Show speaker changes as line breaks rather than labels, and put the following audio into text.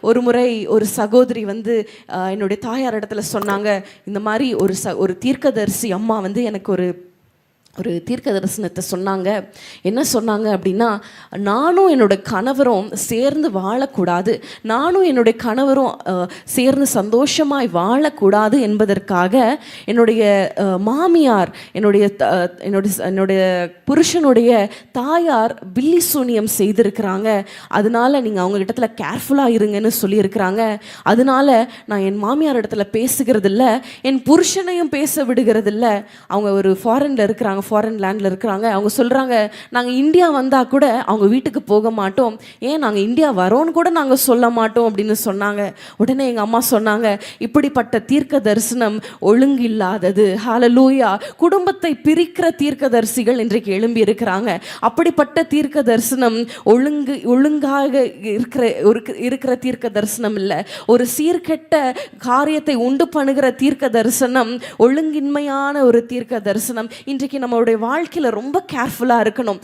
ஒரு முறை ஒரு சகோதரி வந்து என்னுடைய தாயார் இடத்துல சொன்னாங்க இந்த மாதிரி ஒரு ச ஒரு தீர்க்கதரிசி அம்மா வந்து எனக்கு ஒரு ஒரு தீர்க்க தரிசனத்தை சொன்னாங்க. என்ன சொன்னாங்க அப்படின்னா நானும் என்னோட கணவரும் சேர்ந்து வாழக்கூடாது. நானும் என்னுடைய கணவரும் சேர்ந்து சந்தோஷமாய் வாழக்கூடாது என்பதற்காக என்னுடைய மாமியார் என்னுடைய என்னுடைய என்னுடைய புருஷனுடைய தாயார் பில்லி சூனியம் செய்திருக்கிறாங்க. அதனால நீங்கள் அவங்க இடத்துல கேர்ஃபுல்லாக இருங்கன்னு சொல்லியிருக்கிறாங்க. அதனால நான் என் மாமியார் இடத்துல பேசுகிறதில்ல. என் புருஷனையும் பேச விடுகிறதில்ல. அவங்க ஒரு ஃபாரினில் இருக்கிறாங்க. ஃபாரின் லேண்டில் இருக்கிறாங்க. அவங்க சொல்கிறாங்க நாங்கள் இந்தியா வந்தால் கூட அவங்க வீட்டுக்கு போக மாட்டோம். ஏன் நாங்கள் இந்தியா வரோன்னு கூட நாங்கள் சொல்ல மாட்டோம் அப்படின்னு சொன்னாங்க. உடனே எங்கள் அம்மா சொன்னாங்க இப்படிப்பட்ட தீர்க்க தரிசனம் ஒழுங்கில்லாதது. ஹாலலூயா குடும்பத்தை பிரிக்கிற தீர்க்கதரிசிகள் இன்றைக்கு எழும்பி இருக்கிறாங்க. அப்படிப்பட்ட தீர்க்க தரிசனம் ஒழுங்கு ஒழுங்காக இருக்கிற ஒரு இருக்கிற தீர்க்க தரிசனம் இல்லை. ஒரு சீர்கெட்ட காரியத்தை உண்டு பண்ணுகிற தீர்க்க தரிசனம் ஒழுங்கின்மையான ஒரு தீர்க்க தரிசனம் இன்றைக்கு நம்மளுடைய வாழ்க்கையில ரொம்ப கேர்ஃபுல்லா இருக்கணும்.